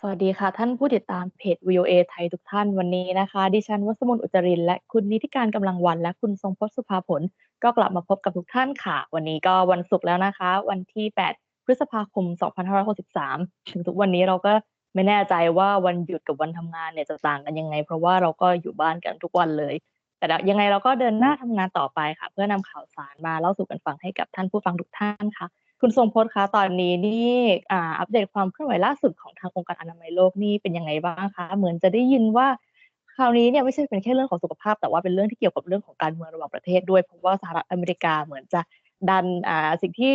สวัสดีค่ะ ท่านผู้ติดตามเพจ VOA ไทยทุกท่านวันนี้นะคะ ดิฉันวัสมนต์อุจรินและคุณนิติการกำลังวันและคุณทรงพจน์สุภาผล ก็กลับมาพบกับทุกท่านค่ะ วันนี้ก็วันศุกร์แล้วนะคะ วันที่ 8 พฤษภาคม 2563 ถึงทุกวันนี้เราก็ไม่แน่ใจว่าวันหยุดกับวันทำงานเนี่ยจะต่างกันยังไง เพราะว่าเราก็อยู่บ้านกันทุกวันเลย แต่ยังไงเราก็เดินหน้าทำงานต่อไปค่ะ เพื่อนำข่าวสารมาเล่าสู่กันฟังให้กับท่านผู้ฟังทุกท่านค่ะ คุณทรงพจน์คะตอนนี้นี่อ่าอัปเดตความเคลื่อนไหวล่าสุดของทางองค์การอนามัยโลกนี่เป็นยังไงบ้างคะ เหมือนจะได้ยินว่าคราวนี้เนี่ยไม่ใช่เป็นแค่เรื่องของสุขภาพ แต่ว่าเป็นเรื่องที่เกี่ยวกับเรื่องของการเมืองระหว่างประเทศด้วยเพราะว่าสหรัฐอเมริกาเหมือนจะดันอ่าสิ่งที่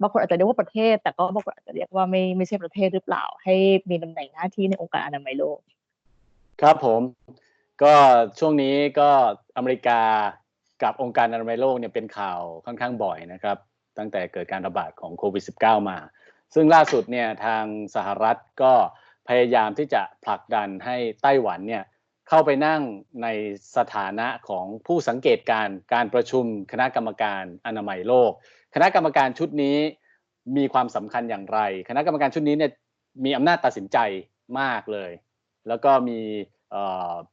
บางคนอาจจะเรียกว่าประเทศ แต่ก็บางคนอาจจะเรียกว่าไม่ไม่ใช่ประเทศหรือเปล่า ให้มีตำแหน่งหน้าที่ในองค์การอนามัยโลก ครับผมก็ช่วงนี้ก็อเมริกากับองค์การอนามัยโลกเนี่ยเป็นข่าวค่อนข้างบ่อยนะครับ ตั้งแต่เกิดการระบาดของโควิด -19 มา ซึ่งล่าสุดเนี่ยทางสหรัฐก็พยายามที่จะผลักดันให้ไต้หวันเนี่ยเข้าไปนั่งในสถานะของผู้สังเกตการการประชุมคณะกรรมการอนามัยโลก คณะกรรมการชุดนี้มีความสำคัญอย่างไร คณะกรรมการชุดนี้เนี่ยมีอำนาจตัดสินใจมากเลย แล้วก็มี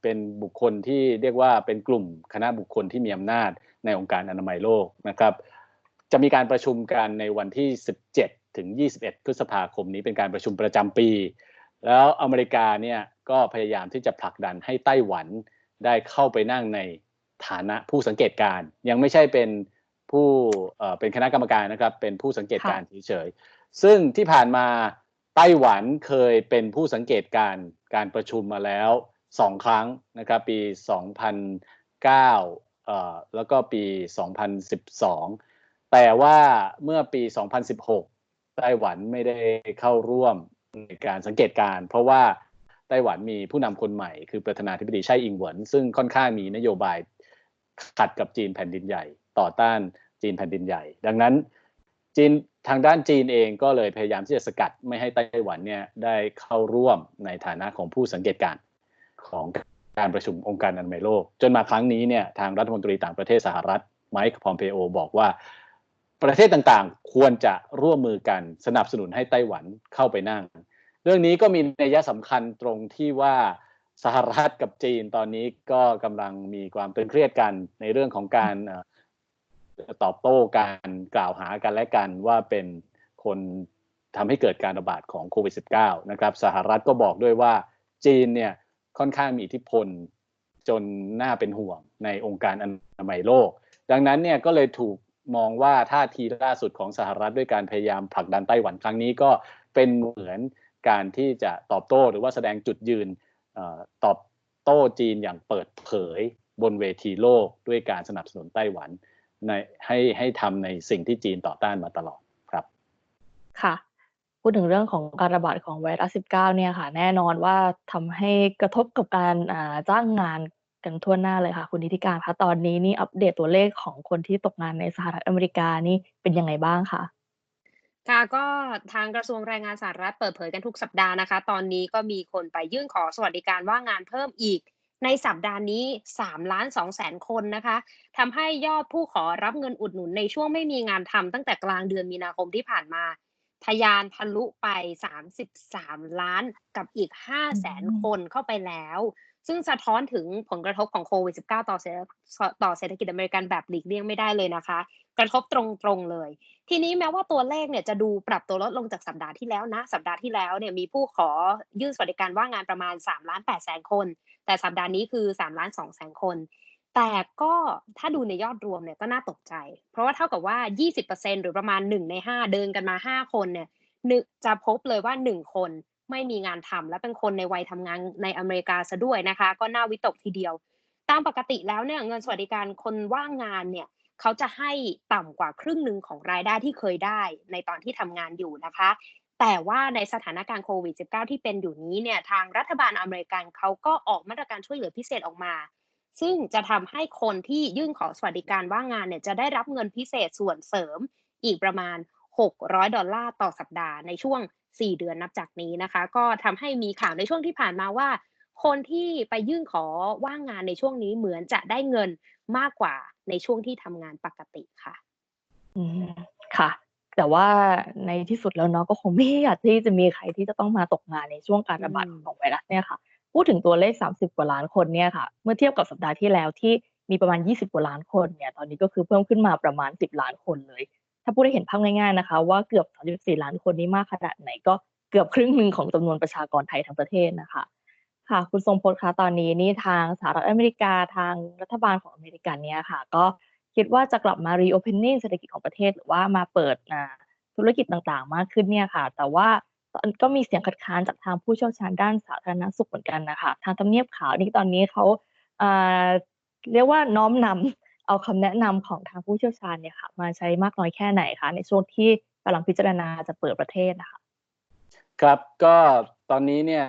เป็นบุคคลที่เรียกว่าเป็นกลุ่มคณะบุคคลที่มีอำนาจในองค์การอนามัยโลกนะครับ จะมีการประชุมกันในวันที่ 17 ถึง 21 พฤษภาคมนี้เป็นการประชุมประจำปี แล้วอเมริกาเนี่ยก็พยายามที่จะผลักดันให้ไต้หวันได้เข้าไปนั่งในฐานะผู้สังเกตการ ยังไม่ใช่เป็นผู้เป็นคณะกรรมการนะครับ เป็นผู้สังเกตการเฉยๆซึ่งที่ผ่านมาไต้หวันเคยเป็นผู้สังเกตการการประชุมมาแล้วสองครั้งนะครับ ปี 2009เอ่อแล้วก็ปี 2012 แต่ว่าเมื่อปี 2016 ไต้หวันไม่ได้เข้าร่วมในการสังเกตการ เพราะว่าไต้หวันมีผู้นำคนใหม่ คือประธานาธิบดีไช่อิงเหวินซึ่งค่อนข้างมีนโยบายขัดกับจีนแผ่นดินใหญ่ ต่อต้านจีนแผ่นดินใหญ่ ดังนั้นจีนทางด้านจีนเองก็เลยพยายามที่จะสกัดไม่ให้ไต้หวันเนี่ยได้เข้าร่วมในฐานะของผู้สังเกตการของการประชุมองค์การอนามัยโลก จนมาครั้งนี้เนี่ยทางรัฐมนตรีต่างประเทศสหรัฐไมค์พอมเปโอบอกว่า ประเทศต่างๆ ควรจะร่วมมือกันสนับสนุนให้ไต้หวันเข้าไปนั่ง เรื่องนี้ก็มีนัยสำคัญตรงที่ว่าสหรัฐกับจีนตอนนี้ก็กำลังมีความตึงเครียดกันในเรื่องของการตอบโต้การกล่าวหากันและกันว่าเป็นคนทำให้เกิดการระบาดของโควิด -19 นะครับสหรัฐก็บอกด้วยว่าจีนเนี่ยค่อนข้างมีอิทธิพลจนน่าเป็นห่วงในองค์การอนามัยโลก ดังนั้นเนี่ยก็เลยถูก มองว่าท่าทีล่าสุดของสหรัฐด้วยการพยายามผลักดันไต้หวันครั้งนี้ก็เป็นเหมือนการที่จะตอบโต้หรือว่าแสดงจุดยืนตอบโต้จีนอย่างเปิดเผยบนเวทีโลกด้วยการสนับสนุนไต้หวันในให้ให้ทำในสิ่งที่จีนต่อต้านมาตลอดครับ ค่ะ พูดถึงเรื่องของการระบาดของไวรัส -19 เนี่ยค่ะ แน่นอนว่าทำให้กระทบกับการจ้างงาน กันทั่วหน้าเลยค่ะ คุณนิติการคะตอนนี้นี่อัปเดตตัวเลขของคนที่ตกงานในสหรัฐอเมริกานี่เป็นยังไงบ้างคะค่ะก็ทางกระทรวงแรงงานสหรัฐเปิดเผยกันทุกสัปดาห์นะคะ ตอนนี้ก็มีคนไปยื่นขอสวัสดิการว่างงานเพิ่มอีก ในสัปดาห์นี้3ล้าน2แสนคนนะคะทำให้ยอดผู้ขอรับเงินอุดหนุนในช่วงไม่มีงานทำตั้งแต่กลางเดือนมีนาคมที่ผ่านมาทะยานทะลุไป 33 ล้านกับอีก5แสนคนเข้าไปแล้ว ซึ่งสะท้อนถึงผลกระทบของโควิด -19 ต่อต่อเศรษฐกิจอเมริกันแบบหลีกเลี่ยงไม่ได้เลยนะคะ กระทบตรงๆเลย ทีนี้แม้ว่าตัวเลขเนี่ยจะดูปรับตัวลดลงจากสัปดาห์ที่แล้วนะ สัปดาห์ที่แล้วเนี่ยมีผู้ขอยื่นสวัสดิการว่างงานประมาณ3ล้าน8แสนคน แต่สัปดาห์นี้คือ3ล้าน2แสนคนแต่ก็ถ้าดูในยอดรวมเนี่ยก็น่าตกใจ เพราะว่าเท่ากับว่า 20%หรือประมาณ 1 ใน 5 เดินกันมา 5 คนเนี่ยจะพบเลยว่า 1 คน ไม่มีงานทำและเป็นคนในวัยทำงานในอเมริกาซะด้วยนะคะ ก็น่าวิตกทีเดียว ตามปกติแล้วเนี่ยเงินสวัสดิการคนว่างงานเนี่ยเขาจะให้ต่ำกว่าครึ่งหนึ่งของรายได้ที่เคยได้ในตอนที่ทำงานอยู่นะคะ แต่ว่าในสถานการณ์โควิด -19 ที่เป็นอยู่นี้เนี่ยทางรัฐบาลอเมริกันเขาก็ออกมาตรการช่วยเหลือพิเศษออกมา ซึ่งจะทำให้คนที่ยื่นขอสวัสดิการว่างงานเนี่ยจะได้รับเงินพิเศษส่วนเสริมอีกประมาณ 600 ดอลลาร์ต่อสัปดาห์ในช่วง 4 เดือนนับจากนี้นะคะ ก็ทำให้มีข่าวในช่วงที่ผ่านมาว่า คนที่ไปยื่นขอว่างงานในช่วงนี้เหมือนจะได้เงินมากกว่าในช่วงที่ทำงานปกติค่ะ อืมค่ะ แต่ว่าในที่สุดแล้วเนาะก็คงไม่อยากที่จะมีใครที่จะต้องมาตกงานในช่วงการระบาดของไวรัสเนี่ยค่ะ พูดถึงตัวเลข 30 กว่าล้านคนเนี่ยค่ะ เมื่อเทียบกับสัปดาห์ที่แล้วที่มีประมาณ 20 กว่าล้านคนเนี่ย ตอนนี้ก็คือเพิ่มขึ้นมาประมาณ 10 ล้านคนเลย ถ้าพูดให้เห็นภาพง่ายๆนะคะ ว่าเกือบ 34 ล้านคนนี้มากขนาดไหนก็เกือบครึ่งหนึ่งของจำนวนประชากรไทยทั้งประเทศนะคะ ค่ะ คุณทรงพลคะตอนนี้นี่ทางสหรัฐอเมริกาทางรัฐบาลของอเมริกันเนี่ยค่ะ ก็คิดว่าจะกลับมา reopening เศรษฐกิจของประเทศหรือว่ามาเปิดธุรกิจต่างๆ มากขึ้นเนี่ยค่ะ แต่ว่าก็มีเสียงคัดค้านจากทางผู้เชี่ยวชาญด้านสาธารณสุขเหมือนกันนะคะ ทางทำเนียบขาวนี่ตอนนี้เขาอ่าเรียกว่าน้อมนำ เอาคำแนะนำของทางผู้เชี่ยวชาญเนี่ยค่ะ มาใช้มากน้อยแค่ไหนคะในช่วงที่กำลังพิจารณาจะเปิดประเทศนะคะครับก็ตอนนี้เนี่ย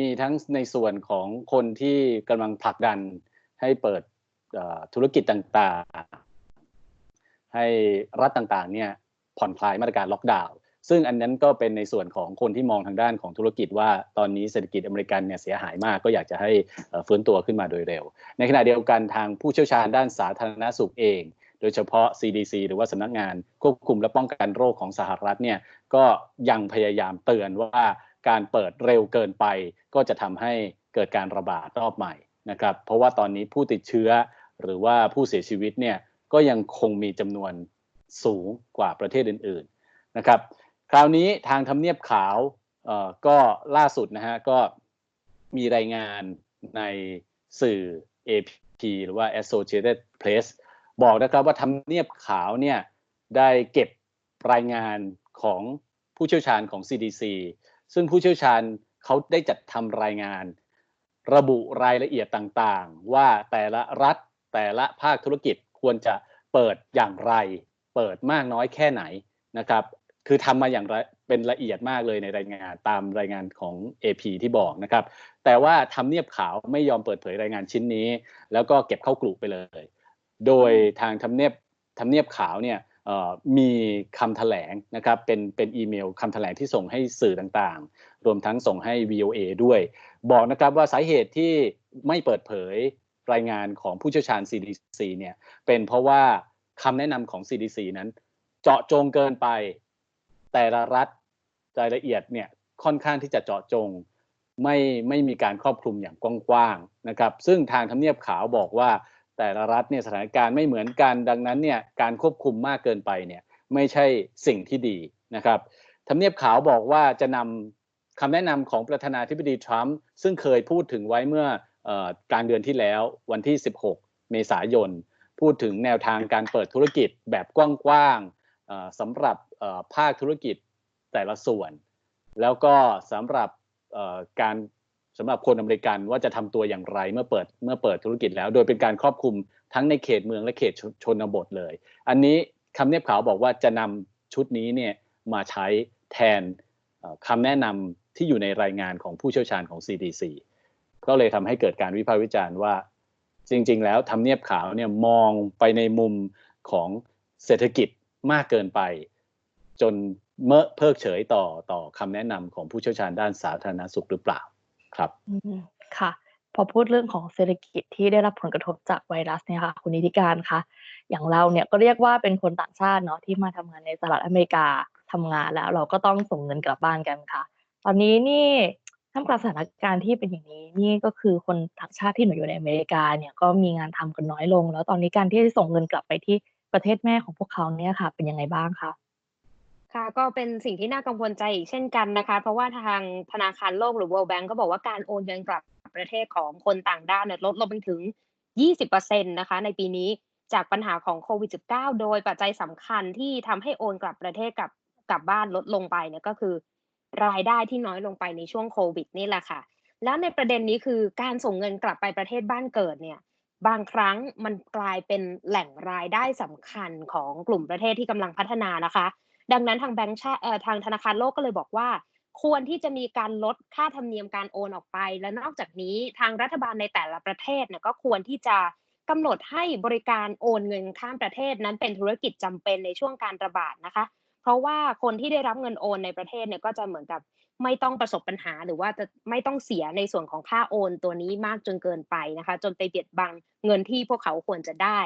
มีทั้งในส่วนของคนที่กำลังผลักดันให้เปิดธุรกิจต่างๆ ให้รัฐต่างๆเนี่ยผ่อนคลายมาตรการล็อกดาวน์ ซึ่งอันนั้นก็เป็นในส่วนของคนที่มองทางด้านของธุรกิจว่าตอนนี้เศรษฐกิจอเมริกันเนี่ยเสียหายมากก็อยากจะให้ฟื้นตัวขึ้นมาโดยเร็ว ในขณะเดียวกันทางผู้เชี่ยวชาญด้านสาธารณสุขเอง โดยเฉพาะ CDC หรือว่าสำนักงานควบคุมและป้องกันโรคของสหรัฐเนี่ยก็ยังพยายามเตือนว่าการเปิดเร็วเกินไป ก็จะทำให้เกิดการระบาดรอบใหม่นะครับเพราะว่าตอนนี้ผู้ติดเชื้อหรือว่าผู้เสียชีวิตเนี่ยก็ยังคงมีจำนวนสูงกว่าประเทศอื่น ๆนะครับ คราวนี้ทางทำเนียบขาวก็ล่าสุดนะฮะก็มีรายงานในสื่อ AP หรือว่า Associated Press บอกนะครับว่าทำเนียบขาวเนี่ยได้เก็บรายงานของผู้เชี่ยวชาญของ CDC ซึ่งผู้เชี่ยวชาญเขาได้จัดทำรายงาน ระบุรายละเอียดต่างๆ ว่าแต่ละรัฐแต่ละภาคธุรกิจควรจะเปิดอย่างไร เปิดมากน้อยแค่ไหนนะครับ คือทำมาอย่างเป็นละเอียดมากเลยในรายงานตามรายงานของ AP ที่บอกนะครับ แต่ว่าทำเนียบขาวไม่ยอมเปิดเผยรายงานชิ้นนี้ แล้วก็เก็บเข้ากลุ่มไปเลย โดยทางทำเนียบทำเนียบขาวเนี่ยมีคำแถลงนะครับเป็นเป็นอีเมลคำแถลงที่ส่งให้สื่อต่างๆ รวมทั้งส่งให้ VOA ด้วย บอกนะครับว่าสาเหตุที่ไม่เปิดเผยรายงานของผู้เชี่ยวชาญ CDC เนี่ยเป็นเพราะว่าคำแนะนำของ CDC นั้น เจาะจงเกินไป แต่ละรัฐรายละเอียดเนี่ยค่อนข้างที่จะเจาะจง ไม่ไม่มีการครอบคลุมอย่างกว้างๆนะครับ ซึ่งทางทำเนียบขาวบอกว่าแต่ละรัฐเนี่ยสถานการณ์ไม่เหมือนกันดังนั้นเนี่ยการควบคุมมากเกินไปเนี่ยไม่ใช่สิ่งที่ดีนะครับทำเนียบขาวบอกว่าจะนำคำแนะนำของประธานาธิบดีทรัมป์ซึ่งเคยพูดถึงไว้เมื่ออกลางเดือนที่แล้ววันที่ 16 เมษายน พูดถึงแนวทางการเปิดธุรกิจแบบกว้างๆ สำหรับภาคธุรกิจแต่ละส่วน แล้วก็สำหรับการสำหรับคนอเมริกันว่าจะทำตัวอย่างไรเมื่อเปิดเมื่อเปิดธุรกิจแล้ว โดยเป็นการครอบคลุมทั้งในเขตเมืองและเขตชชนบทเลย อันนี้คำเนียบขาวบอกว่าจะนำชุดนี้เนี่ยมาใช้แทนคำแนะนำที่อยู่ในรายงานของผู้เชี่ยวชาญของ CDC ก็เลยทำให้เกิดการวิพากษ์วิจารณ์ว่า จริง ๆ แล้วทำเนียบขาวเนี่ยมองไปในมุมของเศรษฐกิจ มากเกินไป จนเมื่อเพิกเฉยต่อต่อคำแนะนำของผู้เชี่ยวชาญด้านสาธารณสุขหรือเปล่าครับค่ะ พอพูดเรื่องของเศรษฐกิจที่ได้รับผลกระทบจากไวรัสเนี่ยค่ะคุณนิติการคะอย่างเราเนี่ยก็เรียกว่าเป็นคนต่างชาติเนาะที่มาทำงานในสหรัฐอเมริกาทำงานแล้วเราก็ต้องส่งเงินกลับบ้านกันค่ะ ตอนนี้นี่ท่ามกลางสถานการณ์ที่เป็นอย่างนี้นี่ก็คือคนต่างชาติที่หนูอยู่ในอเมริกาเนี่ยก็มีงานทำกันน้อยลง แล้วตอนนี้การที่ส่งเงินกลับไปที่ ประเทศแม่ของพวกเขาเนี่ยค่ะ เป็นยังไงบ้างคะค่ะก็เป็นสิ่งที่น่ากังวลใจอีกเช่นกันนะคะ เพราะว่าทางธนาคารโลกหรือ World Bank ก็บอกว่าการโอนเงินกลับประเทศของคนต่างด้าวเนี่ยลดลงไปถึง 20%นะคะ ในปีนี้จากปัญหาของโควิด -19 โดยปัจจัยสำคัญที่ทำให้โอนกลับประเทศกับกลับบ้านลดลงไปเนี่ยก็คือ รายได้ที่น้อยลงไปในช่วงโควิดนี่แหละค่ะ แล้วในประเด็นนี้คือการส่งเงินกลับไปประเทศบ้านเกิดเนี่ย บางครั้งมันกลายเป็นแหล่งรายได้สำคัญของกลุ่มประเทศที่กำลังพัฒนานะคะ ดังนั้นทางแบงก์ชาเอ่อทางธนาคารโลกก็เลยบอกว่า ควรที่จะมีการลดค่าธรรมเนียมการโอนออกไป และนอกจากนี้ทางรัฐบาลในแต่ละประเทศเนี่ยก็ควรที่จะกำหนดให้บริการโอนเงินข้ามประเทศนั้นเป็นธุรกิจจำเป็นในช่วงการระบาดนะคะ เพราะว่าคนที่ได้รับเงินโอนในประเทศเนี่ยก็จะเหมือนกับ ไม่ต้องประสบปัญหาหรือว่าจะไม่ต้องเสียในส่วนของค่าโอนตัวนี้มากจนเกินไปนะคะ จนไปเบียดบังเงินที่พวกเขาควรจะได้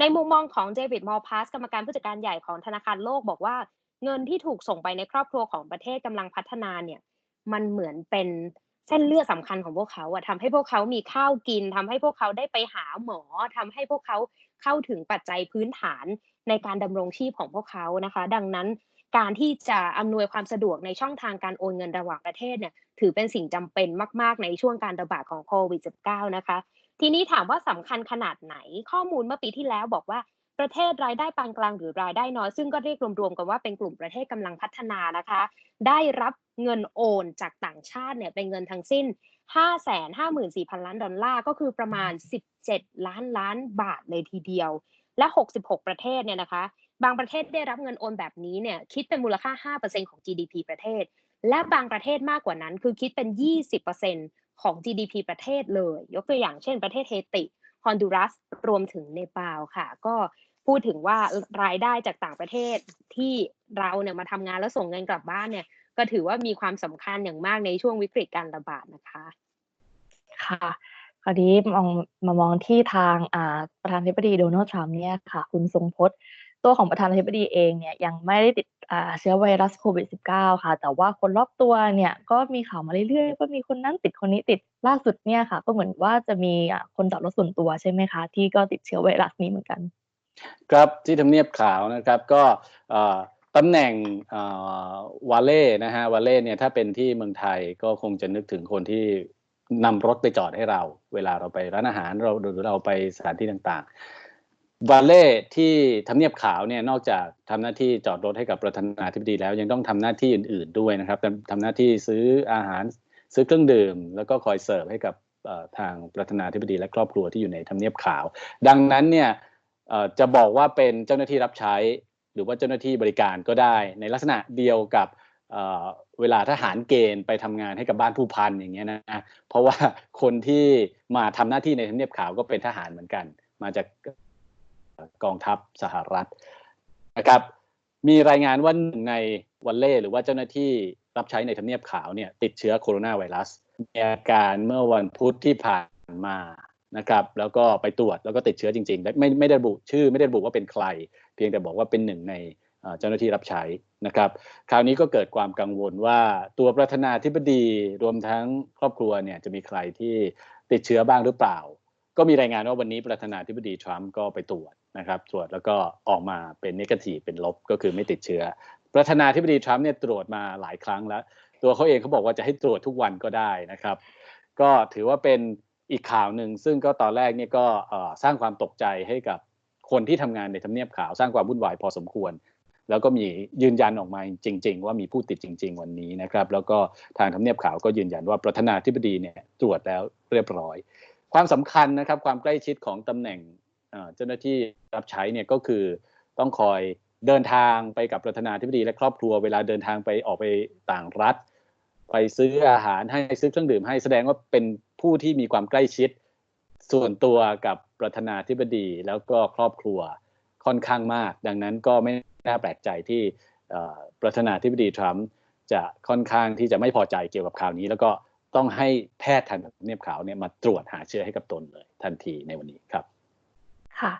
ในมุมมองของเดวิดมอลพาสกรรมการผู้จัดการใหญ่ของธนาคารโลกบอกว่า เงินที่ถูกส่งไปในครอบครัวของประเทศกำลังพัฒนาเนี่ยมันเหมือนเป็นเส้นเลือดสำคัญของพวกเขาอะทำให้พวกเขามีข้าวกินทำให้พวกเขาได้ไปหาหมอทำให้พวกเขาเข้าถึงปัจจัยพื้นฐานในการดำรงชีพของพวกเขานะคะ ดังนั้น การที่จะอำนวยความสะดวกในช่องทางการโอนเงินระหว่างประเทศเนี่ยถือเป็นสิ่งจำเป็นมาก ๆ ในช่วงการระบาดของโควิด -19 นะคะ ทีนี้ถามว่าสำคัญขนาดไหน ข้อมูลเมื่อปีที่แล้วบอกว่าประเทศรายได้ปานกลางหรือรายได้น้อยซึ่งก็เรียกรวมๆกันว่าเป็นกลุ่มประเทศกำลังพัฒนานะคะ ได้รับเงินโอนจากต่างชาติเนี่ยเป็นเงินทั้งสิ้น 554,000 ล้านดอลลาร์ก็คือประมาณ 17 ล้านล้านบาทเลยทีเดียว และ 66 ประเทศเนี่ยนะคะ บางประเทศได้รับเงินโอนแบบนี้เนี่ยคิดเป็นมูลค่า 5%ของ GDP ประเทศ และบางประเทศมากกว่านั้น คือคิดเป็น 20%ของ GDP ประเทศเลย ยกตัวอย่างเช่นประเทศเฮติฮอนดูรัสรวมถึงเนปาลค่ะ ก็พูดถึงว่ารายได้จากต่างประเทศที่เราเนี่ยมาทำงานแล้วส่งเงินกลับบ้านเนี่ยก็ถือว่ามีความสำคัญอย่างมากในช่วงวิกฤตการระบาดนะคะ ค่ะคราวนี้มองมามองที่ทางประธานาธิบดีโดนัลด์ทรัมป์เนี่ยค่ะ คุณทรงพจน์ ตัวของประธานาธิบดีเองเนี่ยยังไม่ได้ติดเชื้อไวรัสโควิด -19 ค่ะ แต่ว่าคนรอบตัวเนี่ยก็มีข่าวมาเรื่อยๆว่ามีคนนั้นติดคนนี้ติดล่าสุดเนี่ยค่ะ ก็เหมือนว่าจะมีคนจอดรถส่วนตัวใช่ไหมคะ ที่ก็ติดเชื้อไวรัสนี้เหมือนกัน ครับที่ทำเนียบขาวนะครับก็ตำแหน่งวาเล่นะฮะวาเล่เนี่ยถ้าเป็นที่เมืองไทยก็คงจะนึกถึงคนที่นำรถไปจอดให้เรา เวลาเราไปร้านอาหารเราหรือเราไปสถานที่ต่างๆ วาเล่ที่ทำเนียบขาวเนี่ยนอกจากทำหน้าที่จอดรถให้กับประธานาธิบดีแล้ว ยังต้องทำหน้าที่อื่น ๆด้วยนะครับทำทำหน้าที่ซื้ออาหารซื้อเครื่องดื่ม แล้วก็คอยเสิร์ฟให้กับทางประธานาธิบดีและครอบครัวที่อยู่ในทำเนียบขาว ดังนั้นเนี่ยจะบอกว่าเป็นเจ้าหน้าที่รับใช้ หรือว่าเจ้าหน้าที่บริการก็ได้ ในลักษณะเดียวกับเอ่อเวลาทหารเกณฑ์ไปทำงานให้กับบ้านผู้พันอย่างเงี้ยนะเพราะว่าคนที่มาทำหน้าที่ในทำเนียบขาวก็เป็นทหารเหมือนกัน มาจาก กองทัพสหรัฐนะครับ มีรายงานว่าหนึ่งในวันเล่หรือว่าเจ้าหน้าที่รับใช้ในทำเนียบขาวเนี่ยติดเชื้อโคโรนาไวรัสมีอาการเมื่อวันพุธที่ผ่านมานะครับ แล้วก็ไปตรวจแล้วก็ติดเชื้อจริงๆ ไม่ไม่ได้ระบุชื่อไม่ได้ระบุว่าเป็นใคร เพียงแต่บอกว่าเป็นหนึ่งในเจ้าหน้าที่รับใช้นะครับ คราวนี้ก็เกิดความกังวลว่าตัวประธานาธิบดีรวมทั้งครอบครัวเนี่ยจะมีใครที่ติดเชื้อบ้างหรือเปล่า ก็มีรายงานว่าวันนี้ประธานาธิบดีทรัมป์ก็ไปตรวจ นะครับตรวจแล้วก็ออกมาเป็นนิเกทีฟเป็นลบก็คือไม่ติดเชื้อ ประธานาธิบดีทรัมป์เนี่ยตรวจมาหลายครั้งแล้ว ตัวเขาเองเขาบอกว่าจะให้ตรวจทุกวันก็ได้นะครับ ก็ถือว่าเป็นอีกข่าวหนึ่งซึ่งก็ตอนแรกเนี่ยก็สร้างความตกใจให้กับคนที่ทำงานในทำเนียบขาวสร้างความวุ่นวายพอสมควร แล้วก็มียืนยันออกมาจริง ๆ ว่ามีผู้ติดจริง ๆ วันนี้นะครับ แล้วก็ทางทำเนียบขาวก็ยืนยันว่าประธานาธิบดีเนี่ยตรวจแล้วเรียบร้อย ความสำคัญนะครับความใกล้ชิดของตำแหน่ง เจ้าหน้าที่รับใช้เนี่ยก็คือต้องคอยเดินทางไปกับประธานาธิบดีและครอบครัวเวลาเดินทางไปออกไปต่างรัฐ ไปซื้ออาหารให้ซื้อเครื่องดื่มให้แสดงว่าเป็นผู้ที่มีความใกล้ชิดส่วนตัวกับประธานาธิบดีแล้วก็ครอบครัวค่อนข้างมาก ดังนั้นก็ไม่น่าแปลกใจที่ประธานาธิบดีทรัมป์จะค่อนข้างที่จะไม่พอใจเกี่ยวกับข่าวนี้ แล้วก็ต้องให้แพทย์ทางเนียบขาวเนี่ยมาตรวจหาเชื้อให้กับตนเลยทันทีในวันนี้ครับ ค่ะ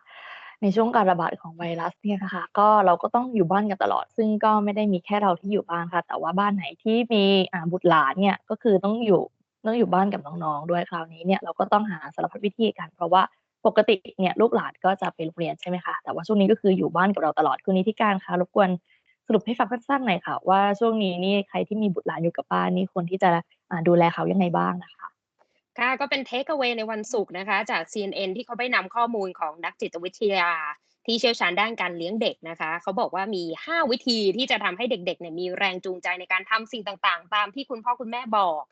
ในช่วงการระบาดของไวรัสเนี่ยนะคะ ก็เราก็ต้องอยู่บ้านกันตลอด ซึ่งก็ไม่ได้มีแค่เราที่อยู่บ้านค่ะ แต่ว่าบ้านไหนที่มีอ่าบุตรหลานเนี่ยก็คือต้องอยู่ต้องอยู่บ้านกับน้องๆด้วยคราวนี้เนี่ยเราก็ต้องหาสารพัดวิธีกัน เพราะว่าปกติเนี่ยลูกหลานก็จะไปโรงเรียนใช่ไหมคะแต่ว่าช่วงนี้ก็คืออยู่บ้านกับเราตลอดคุณนิติการคะรบกวนสรุปให้ฟังสั้นๆหน่อยค่ะ ว่าช่วงนี้นี่ใครที่มีบุตรหลานอยู่กับบ้านนี่ควรที่จะอ่าดูแลเขายังไงบ้างนะคะ ค่ะก็เป็นเทคเอา a y ในวันศุกร์นะคะ จาก CNN ที่เขาไปนำข้อมูลของนักจิตวิทยา ที่เชี่ยวชาญด้านการเลี้ยงเด็กนะคะ เขาบอกว่ามี 5 วิธีที่จะทำให้เด็กๆเนี่ยมีแรงจูงใจในการทำสิ่งต่างๆ ตามที่คุณพ่อคุณแม่บอก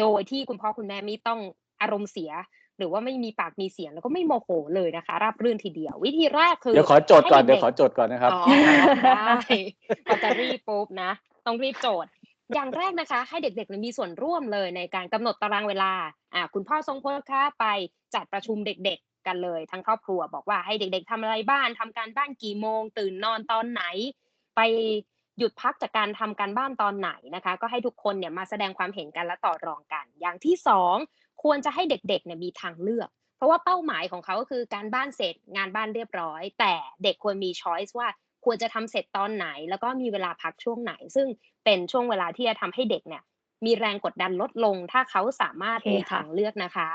โดยที่คุณพ่อคุณแม่ไม่ต้องอารมณ์เสีย หรือว่าไม่มีปากมีเสียงแล้วก็ไม่โมโหเลยนะคะ ราบรื่นทีเดียว วิธีแรกคือเดี๋ยวขอโจทย์ก่อนให้เดี๋ยวด็กๆขอโจทย์ก่อนนะครับอ๋อได้พอจะรีบปุ๊บนะ ต้องรีบโจทย์ อย่างแรกนะคะ ให้เด็กๆมีส่วนร่วมเลยในการกำหนดตารางเวลาอ่าคุณพ่อทรงพลคะไปจัดประชุมเด็กๆกันเลย ทั้งครอบครัวบอกว่าให้เด็ก ๆทำอะไรบ้านทำการบ้านกี่โมง ตื่นนอนตอนไหน ไปหยุดพักจากการทำการบ้านตอนไหนนะคะ ก็ให้ทุกคนเนี่ยมาแสดงความเห็นกันและต่อรองกัน อย่างที่สองควรจะให้เด็กๆเนี่ยมีทางเลือก เพราะว่าเป้าหมายของเขาก็คือการบ้านเสร็จงานบ้านเรียบร้อย แต่เด็กควรมีช้อยส์ว่า ควรจะทำเสร็จตอนไหน แล้วก็มีเวลาพักช่วงไหน ซึ่งเป็นช่วงเวลาที่จะทำให้เด็กเนี่ย มีแรงกดดันลดลง ถ้าเขาสามารถโอเคมีค่ะทางเลือกนะคะ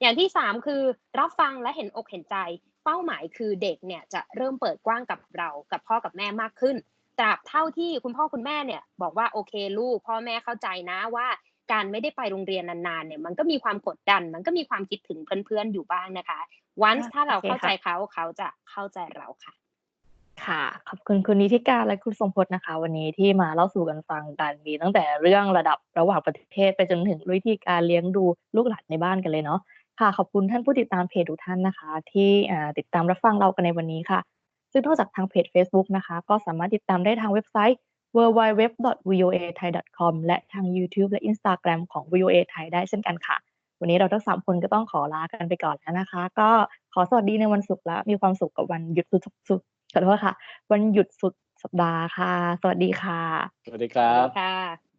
อย่างที่สามคือรับฟังและเห็นอกเห็นใจเป้าหมายคือเด็กเนี่ยจะเริ่มเปิดกว้างกับเรากับพ่อกับแม่มากขึ้น ตราบเท่าที่คุณพ่อคุณแม่เนี่ย บอกว่าโอเคลูกพ่อแม่เข้าใจนะว่าการไม่ได้ไปโรงเรียนนานๆเนี่ยมันก็มีความกดดัน มันก็มีความคิดถึงเพื่อนๆอยู่บ้างนะคะวันอะถ้าเราโอเคเข้าใจค่ะเขาเขาจะเข้าใจเราค่ะ ค่ะ ขอบคุณคุณนิติการและคุณทรงพจน์นะคะ วันนี้ที่มาเล่าสู่กันฟังกันมีตั้งแต่เรื่องระดับระหว่างประเทศไปจนถึงวิธีการเลี้ยงดูลูกหลานในบ้านกันเลยเนาะค่ะ ขอบคุณท่านผู้ติดตามเพจทุกท่านนะคะ ที่ติดตามรับฟังเรากันในวันนี้ค่ะ ซึ่งนอกจากทางเพจ Facebook นะคะ ก็สามารถติดตามได้ทางเว็บไซต์ www.voathai.com และทาง YouTube และ Instagram ของ VOA Thai ได้เช่นกันค่ะ วันนี้เราทั้งสามคนก็ต้องขอลากันไปก่อนแล้วนะคะ ก็ขอสวัสดีในวันศุกร์และมีความสุขกับวันหยุดสุดสุด ขอโทษค่ะ วันหยุดสุดสัปดาห์ค่ะ สวัสดีค่ะ สวัสดีครับค่ะ